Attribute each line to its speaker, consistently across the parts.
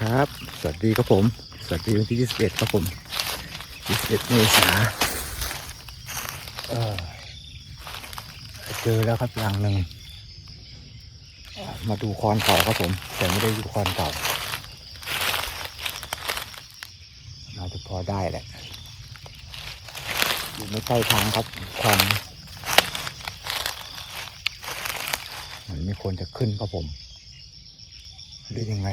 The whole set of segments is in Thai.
Speaker 1: ครับ สวัสดีครับผม สวัสดีวันที่ 21 ครับผม 21 เมษาเออเจอแล้วครับอย่างหนึ่ง มาดูคอนเก่าครับผม แต่ไม่ได้ดูคอนเก่าน่าจะพอได้แหละ อยู่ไม่ใกล้ทางครับควันมันไม่ควรจะขึ้นครับผมหรือยังไง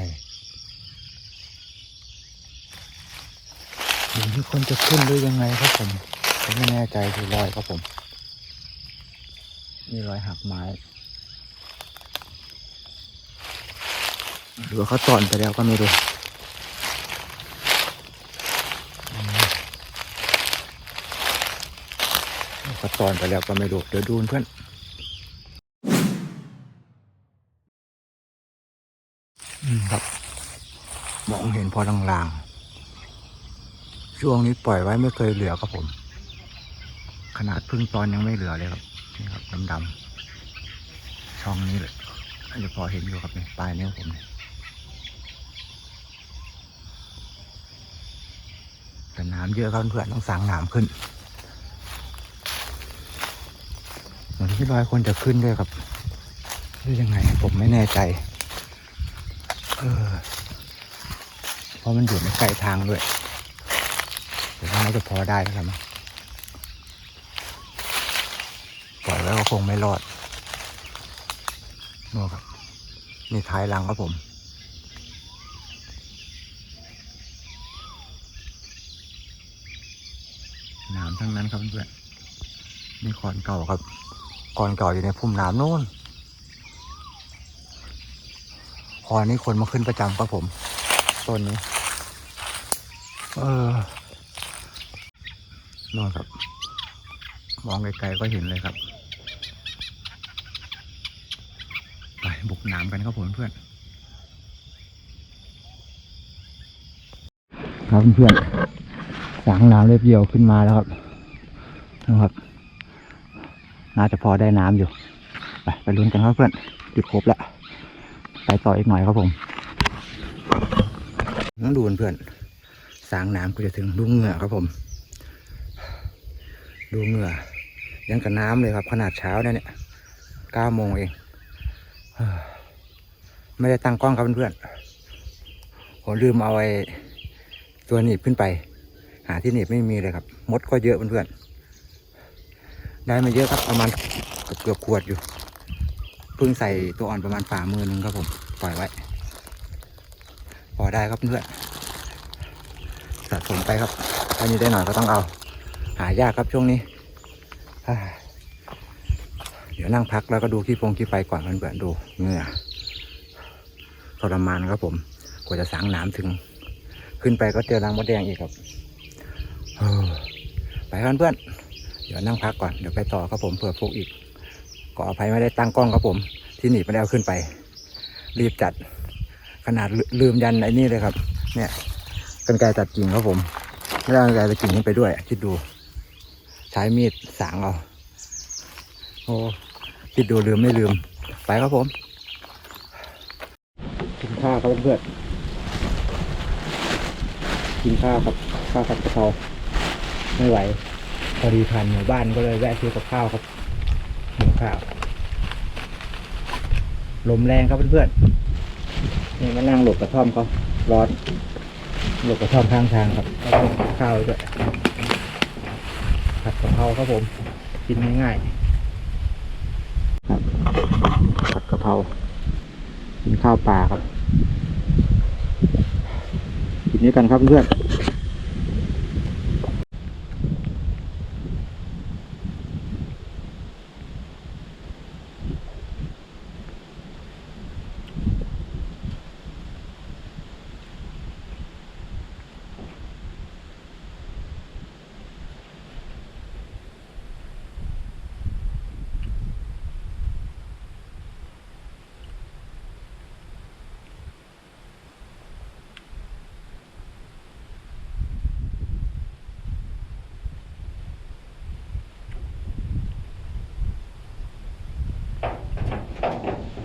Speaker 1: หรือมีคนจะขึ้นหรือยังไงครับผมผมไม่แน่ใจคือรอยครับผมนี่รอยหักไม้หรือว่าเขาตอนไปแล้วก็ไม่รู้เขาตอนไปแล้วก็ไม่รู้เดี๋ยวดูเพื่อนอืมครับ มองเห็นพอลางๆ ช่วงนี้ปล่อยไว้ไม่เคยเหลือครับผม ขนาดพึ่งตอนยังไม่เหลือเลยครับนี่ครับดำๆช่องนี้เลยอาจจะพอเห็นอยู่ครับนี่ปลายนิ้วผมเนี่ยแต่น้ำเยอะครับเพื่อนต้องสั่งน้ำขึ้นเหมือนที่รอยคนจะขึ้นด้วยครับหรือยังไงผมไม่แน่ใจ เออเพราะมันอยู่ในไกลทางด้วย เดี๋ยวน่าจะพอได้แล้วครับ ปล่อยไว้ก็คงไม่รอดนู่นครับนี่ท้ายรังครับผม น้ำทั้งนั้นครับเพื่อนนี่คอนเก่าครับคอนเก่าอยู่ในพุ่มน้ำนู่นคอนนี้คนมาขึ้นประจำครับผมต้นนี้ เออ นอนครับ มองไกลๆก็เห็นเลยครับ ไปบุกน้ำกันครับผมเพื่อน ครับเพื่อนสางน้ำเรียบเรียวขึ้นมาแล้วครับนะครับ น่าจะพอได้น้ำอยู่ ไปไปลุ้นกันครับเพื่อนจุดครบแล้ว ไปต่ออีกหน่อยครับผมน้องดูเพื่อนสางน้ำก็จะถึงดูเหงื่อครับผม ดูเหงื่อ ยังกับน้ำเลยครับ ขนาดเช้าเนี่ยเนี่ยเก้าโมงเองไม่ได้ตั้งกล้องครับเพื่อนๆผมลืมเอาไอ้ตัวหนีบขึ้นไป หาที่หนีบไม่มีเลยครับ มดก็เยอะเพื่อนๆได้มาเยอะครับประมาณเกือบเกือบขวดอยู่เพิ่งใส่ตัวอ่อนประมาณฝ่ามือหนึงครับผมปล่อยไว้พอได้ครับเพื่อนสะสมไปครับถ้ามีได้หน่อยก็ต้องเอา หายากครับช่วงนี้ เดี๋ยวนั่งพักแล้วก็ดูขี้พงขี้ไฟก่อนเพื่อนๆดูเหงื่อทรมานครับผม กว่าจะสางน้ำถึง ขึ้นไปก็เจอรังมดแดงอีกครับไปเพื่อนๆเดี๋ยวนั่งพักก่อน เดี๋ยวไปต่อครับผมเผื่อพกอีกขออภัยไม่ได้ตั้งกล้องครับผม ที่หนีบไม่ได้เอาขึ้นไป รีบจัด ขนาดลืมยันไอ้นี่เลยครับ เนี่ยกันไกรตัดกิ่งครับผมไม่ได้อากันไกรตัดกิ่งนี้ไปด้วย คิดดู ใช้มีดสางเอาโอ้คิดดูลืมไม่ลืม ไปครับผมกินข้าวครับเพื่อนกินข้าวครับข้าวผัดกะเพราไม่ไหว พอดีผ่านหมู่บ้านก็เลยแวะซื้อกับข้าวครับหิวข้าวลมแรงครับเพื่อนๆนี่มานั่งหลบกระท่อมเขาร้อนหลบกระท่อมข้างทางครับแล้วก็กับข้าวด้วย ผัดกะเพราครับผม กินง่ายๆครับผัดกะเพรากินข้าวปลาครับ กินนี้กันครับเพื่อน Thank you.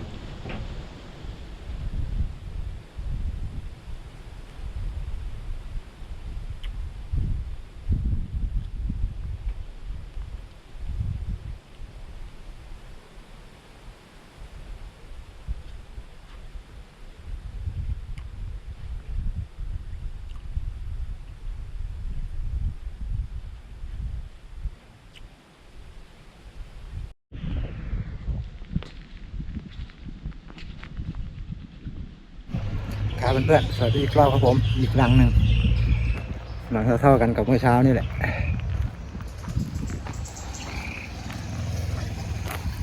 Speaker 1: ครับเพื่อนๆสวัสดีอีกรอบครับผมอีกหลังหนึ่งหลังเท่าๆกันกับเมื่อเช้านี่แหละ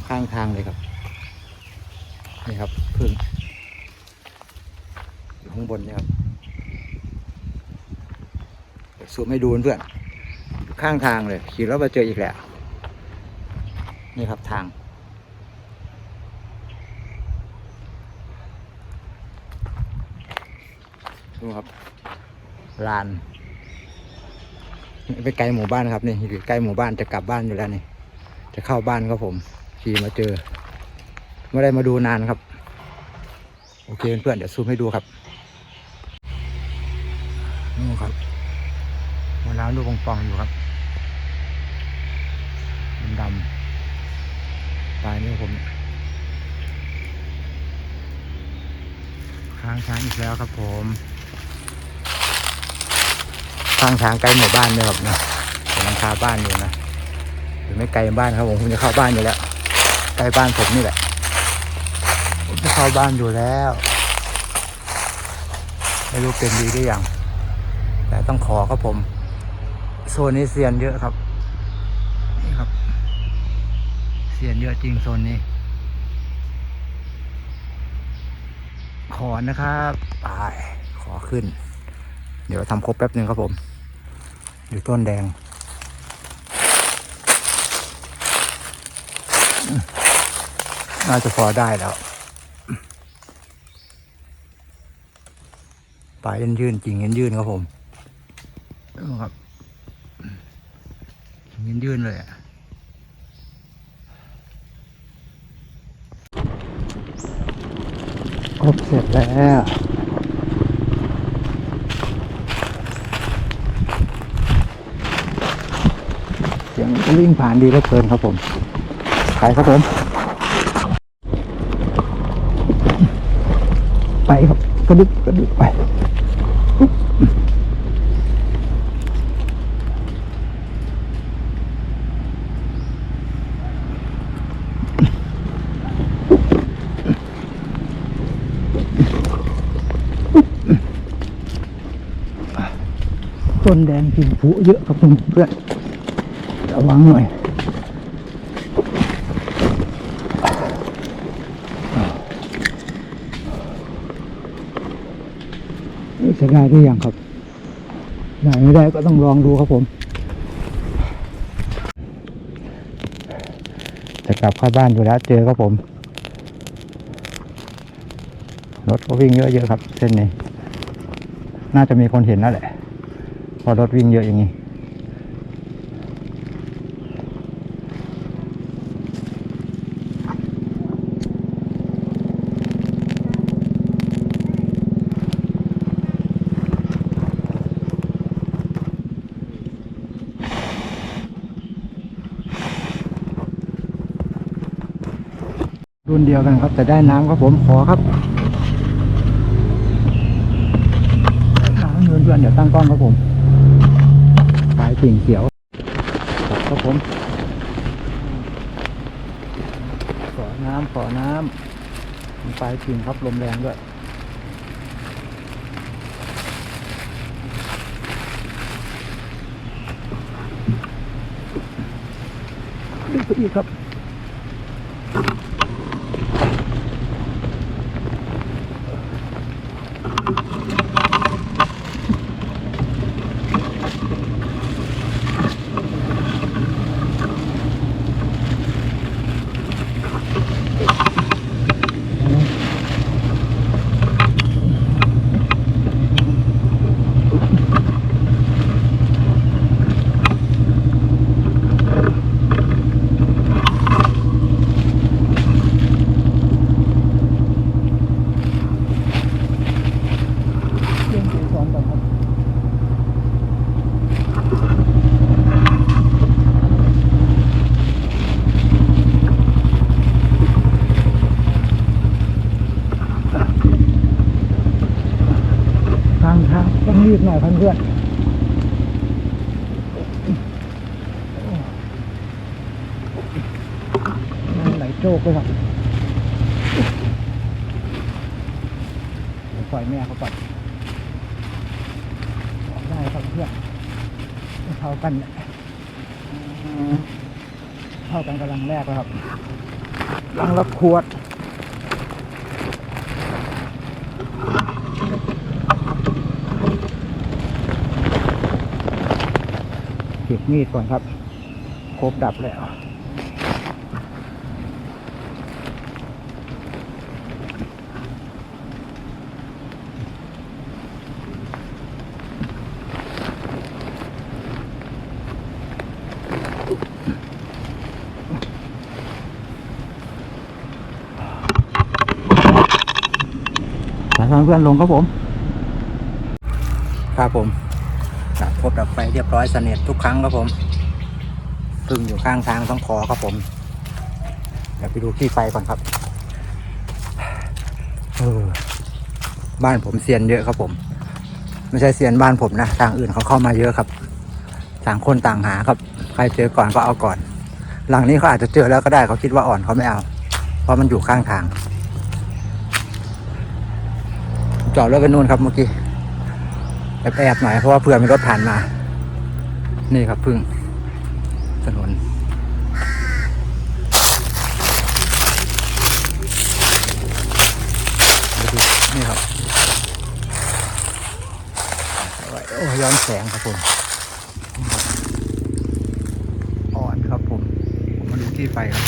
Speaker 1: ข้างทางเลยครับนี่ครับพึ่งอยู่ข้างบนนี่ครับเดี๋ยวซูมให้ดูเพื่อนข้างทางเลยขี่รถมาเจออีกแล้ว นี่ครับทาง ดูครับลานไปไกลหมู่บ้านครับนี่อยู่ใกล้หมู่บ้านจะกลับบ้านอยู่แล้วนี่ จะเข้าบ้านครับผมขี่มาเจอไม่ได้มาดูนานครับ โอเคเพื่อนเดี๋ยวซูมให้ดูครับนู่นครับมะนาวดูปองๆอยู่ครับดำๆปลายนี่วผมค้างช้างอีกแล้วครับผม ข้างช้างใกล้หมู่บ้านเนี่ยครับนะเป็นหลังคาบ้านอยู่นะหรือไม่ไกลบ้านครับผมผมจะเข้าบ้านอยู่แล้วใกล้บ้านผมนี่แหละผมจะเข้าบ้านอยู่แล้วไม่รู้เป็นดีหรือยังแต่ต้องขอครับผม โซนนี้เซียนเยอะครับนี่ครับเซียนเยอะจริงโซนนี้ ขอนะครับไปขอขึ้น เดี๋ยวทำครบแป๊บหนึ่งครับผมอยู่ต้นแดง น่าจะพอได้แล้วปลายยืนจริงเห็นยืนครับผมครับเห็นยืนเลยอะครบเสร็จแล้ว เสีย งวิ่งผ่านดีเหลือเกินครับผมไปครับผม ไปครับกระดึกกระดึกไปต้นแดงพิมพ์ผุเยอะครับเพื่อน ระวังหน่อยจะได้หรือยังครับได้ไม่ได้ก็ต้องลองดูครับผม จะกลับเข้าบ้านอยู่แล้วเจอครับผม รถก็วิ่งเยอะๆครับ เส้นนี้ น่าจะมีคนเห็นแล้วแหละ พอรถวิ่งเยอะอย่างนี้ เดียวกันครับแต่ได้น้ำครับผมขอครับน้ำเงินเพื่อนเดี๋ยวตั้งกล้องครับผมปลายกิ่งเขียวครับครับผม ขอน้ำขอน้ำมีปลายกิ่งครับลมแรงด้วยไปอีกครับ เรื่องสีสอนก่อนครับทางทางต้องรีบหน่อย เพื่อนๆน้ำไหลโจกเลยครับเดี๋ยวไฟล่อยแม่เขาก่อนออกได้ครับเพื่อนเท่ากันเนี่ยเท่ากันกำลังแรกแล้วครับลังละขวด เก็บมีดก่อนครับครบดับแล้วสายทางเพื่อนลงครับผม ครับผม ดับครบดับไฟเรียบร้อยเสน็จทุกครั้งครับผมพึ่งอยู่ข้างทางต้องขอครับผม เดี๋ยวไปดูที่ไฟก่อนครับออบ้านผมเซียนเยอะครับผม ไม่ใช่เซียนบ้านผมนะทางอื่นเขาเข้ามาเยอะครับต่างคนต่างหาครับ ใครเจอก่อนก็เอาก่อน หลังนี้เขาอาจจะเจอแล้วก็ได้เขาคิดว่าอ่อนเขาไม่เอา เพราะมันอยู่ข้างทางจอดรถไปนู่นครับเมื่อกี้ แอบๆหน่อยเพราะว่าเผื่อมีรถผ่านมา นี่ครับพึ่งถนนนี่ครับโอ้ยโอ้ยย้อนแสงครับผมอ่อนครับผมผมมาดูที่ไฟครับ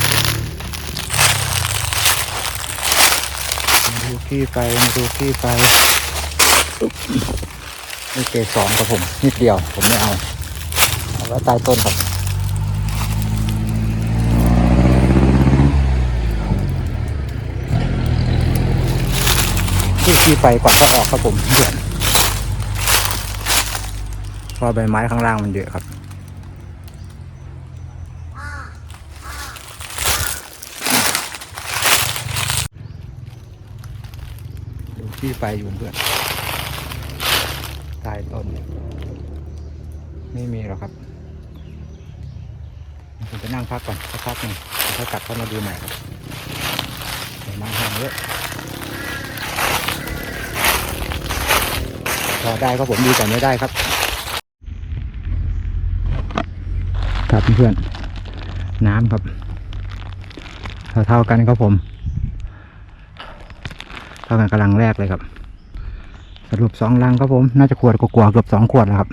Speaker 1: มาดูที่ไฟมาดูที่ไฟ นี่เกสองครับผม นิดเดียว ผมไม่เอาเอาไว้ใต้ต้นครับที่ที่ไฟก่อนเขาออกครับผมเดือนเพราะใบไม้ข้างล่างมันเยอะครับดูที่ไฟอยู่เพื่อน ต้ต้น ไม่มีหรอกครับผมจะนั่งพักก่อนสักพักหนึ่งแล้วค่อยกลับเข้ามาดูใหม่ครับเดี๋ยวมาห่างเยอะพอได้ก็ผมดีแต่ไม่ได้ครับ ครับเพื่อนน้ำครับเท่ากันครับผม เท่ากันกำลังแรกเลยครับ สรุปสองลังครับผม น่าจะขวดกว่าเกือบสองขวดแล้วครับ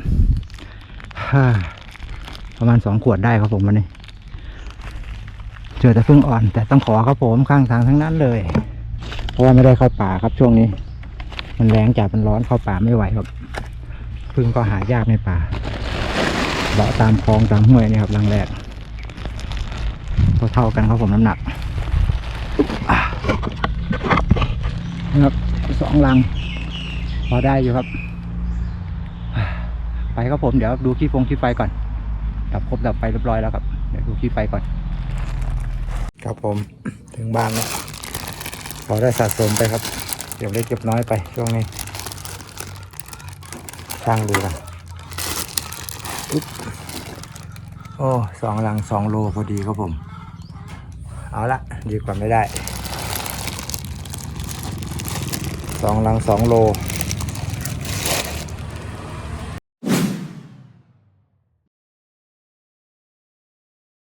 Speaker 1: ประมาณสองขวดได้ครับผมวันนี้ เจอแต่พึ่งอ่อน แต่ต้องขอครับผมข้างทางทั้งนั้นเลย เพราะว่าไม่ได้เข้าป่าครับช่วงนี้ มันแรงจัดมันร้อนเข้าป่าไม่ไหวครับพึ่งก็หายากในป่าเลาะตามคลองตามห้วยนี่ครับรังแรกก็เท่ากันครับผมน้ำหนักนะครับสองลัง พอได้อยู่ครับ ไปครับผมเดี๋ยวดูขี้ฟงขี้ไฟก่อน ดับครบดับไฟเรียบร้อยแล้วครับ เดี๋ยวดูขี้ไฟก่อน ครับผมถึงบ้านแล้วพอได้สะสมไปครับเดี๋ยวเล็กเก็บน้อยไปช่วงนี้ช่างดูกันอุ๊บโอ้สองลังสองโลพอดีครับผม เอาละดีกว่าไม่ได้สองลังสองโล